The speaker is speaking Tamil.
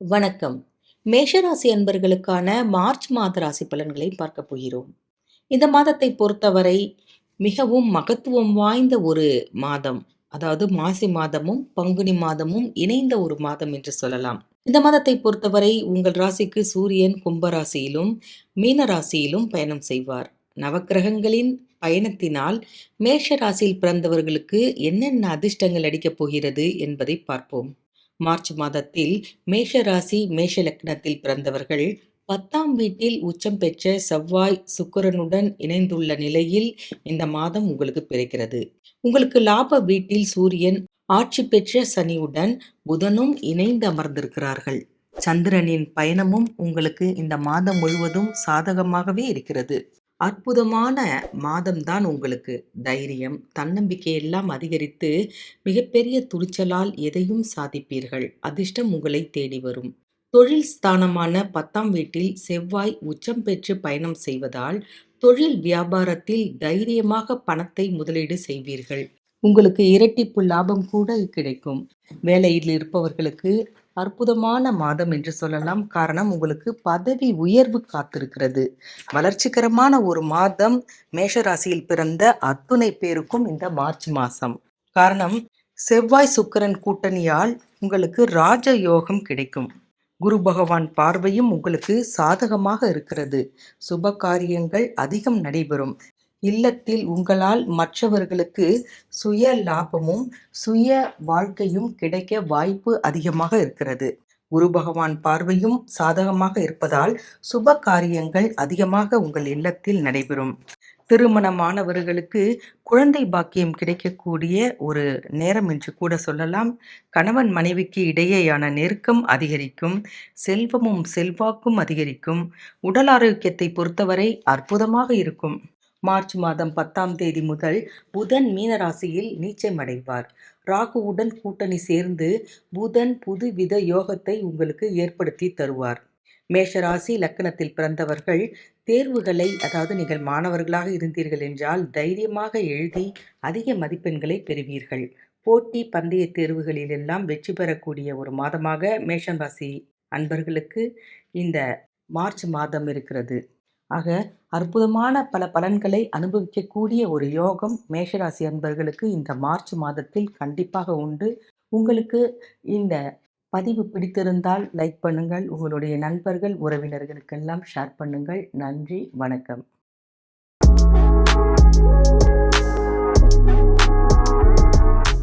வணக்கம். மேஷராசி அன்பர்களுக்கான மார்ச் மாத ராசி பலன்களை பார்க்க போகிறோம். இந்த மாதத்தை பொறுத்தவரை மிகவும் மகத்துவம் வாய்ந்த ஒரு மாதம். அதாவது மாசி மாதமும் பங்குனி மாதமும் இணைந்த ஒரு மாதம் என்று சொல்லலாம். இந்த மாதத்தை பொறுத்தவரை உங்கள் ராசிக்கு சூரியன் கும்பராசியிலும் மீன ராசியிலும் பயணம் செய்வார். நவக்கிரகங்களின் பயணத்தினால் மேஷ ராசியில் பிறந்தவர்களுக்கு என்னென்ன அதிர்ஷ்டங்கள் அடிக்கப் போகிறது என்பதை பார்ப்போம். மார்ச் மாதத்தில் மேஷ ராசி மேஷ லக்னத்தில் பிறந்தவர்கள் பத்தாம் வீட்டில் உச்சம் பெற்ற செவ்வாய் சுக்கரனுடன் இணைந்துள்ள நிலையில் இந்த மாதம் உங்களுக்கு பிறக்கிறது. உங்களுக்கு லாப வீட்டில் சூரியன் ஆட்சி பெற்ற சனியுடன் புதனும் இணைந்து அமர்ந்திருக்கிறார்கள். சந்திரனின் பயணமும் உங்களுக்கு இந்த மாதம் முழுவதும் சாதகமாகவே இருக்கிறது. அற்புதமான மாதம்தான் உங்களுக்கு. தைரியம் தன்னம்பிக்கை எல்லாம் அதிகரித்து மிகப்பெரிய துணிச்சலால் எதையும் சாதிப்பீர்கள். அதிர்ஷ்டம் உங்களை தேடி வரும். தொழில் ஸ்தானமான பத்தாம் வீட்டில் செவ்வாய் உச்சம் பெற்று பயணம் செய்வதால் தொழில் வியாபாரத்தில் தைரியமாக பணத்தை முதலீடு செய்வீர்கள். உங்களுக்கு இரட்டிப்பு லாபம் கூட கிடைக்கும். வேலையில் இருப்பவர்களுக்கு அற்புதமான மாதம் என்று சொல்லலாம். காரணம் உங்களுக்கு பதவி உயர்வு காத்திருக்கிறது. வளர்ச்சிகரமான ஒரு மாதம் மேஷராசியில் பிறந்த அத்துணை பேருக்கும் இந்த மார்ச் மாதம் காரணம் செவ்வாய் சுக்கரன் கூட்டணியால் உங்களுக்கு ராஜ யோகம் கிடைக்கும். குரு பகவான் பார்வையும் உங்களுக்கு சாதகமாக இருக்கிறது. சுப காரியங்கள் அதிகம் நடைபெறும். இல்லத்தில் உங்களால் மற்றவர்களுக்கு சுய லாபமும் சுய வாழ்க்கையும் கிடைக்க வாய்ப்பு அதிகமாக இருக்கிறது. குரு பகவான் பார்வையும் சாதகமாக இருப்பதால் சுப காரியங்கள் அதிகமாக உங்கள் இல்லத்தில் நடைபெறும். திருமணமானவர்களுக்கு குழந்தை பாக்கியம் கிடைக்கக்கூடிய ஒரு நேரம் என்று கூட சொல்லலாம். கணவன் மனைவிக்கு இடையேயான நெருக்கம் அதிகரிக்கும் செல்வமும் செல்வாக்கும் அதிகரிக்கும் உடல் ஆரோக்கியத்தை பொறுத்தவரை அற்புதமாக இருக்கும். மார்ச் மாதம் பத்தாம் தேதி முதல் புதன் மீனராசியில் நீச்சமடைவார் ராகுவுடன் கூட்டணி சேர்ந்து புதன் புதுவித யோகத்தை உங்களுக்கு ஏற்படுத்தி தருவார். மேஷராசி லக்கணத்தில் பிறந்தவர்கள் தேர்வுகளை அதாவது நீங்கள் மாணவர்களாக இருந்தீர்கள் என்றால் தைரியமாக எழுதி அதிக மதிப்பெண்களை பெறுவீர்கள். போட்டி பந்தய தேர்வுகளில் எல்லாம் வெற்றி பெறக்கூடிய ஒரு மாதமாக மேஷன் ராசி அன்பர்களுக்கு இந்த மார்ச் மாதம் இருக்கிறது. ஆக அற்புதமான பல பலன்களை அனுபவிக்கக்கூடிய ஒரு யோகம் மேஷராசி அன்பர்களுக்கு இந்த மார்ச் மாதத்தில் கண்டிப்பாக உண்டு. உங்களுக்கு இந்த பதிவு பிடித்திருந்தால் லைக் பண்ணுங்கள். உங்களுடைய நண்பர்கள் உறவினர்களுக்கெல்லாம் ஷேர் பண்ணுங்கள். நன்றி வணக்கம்.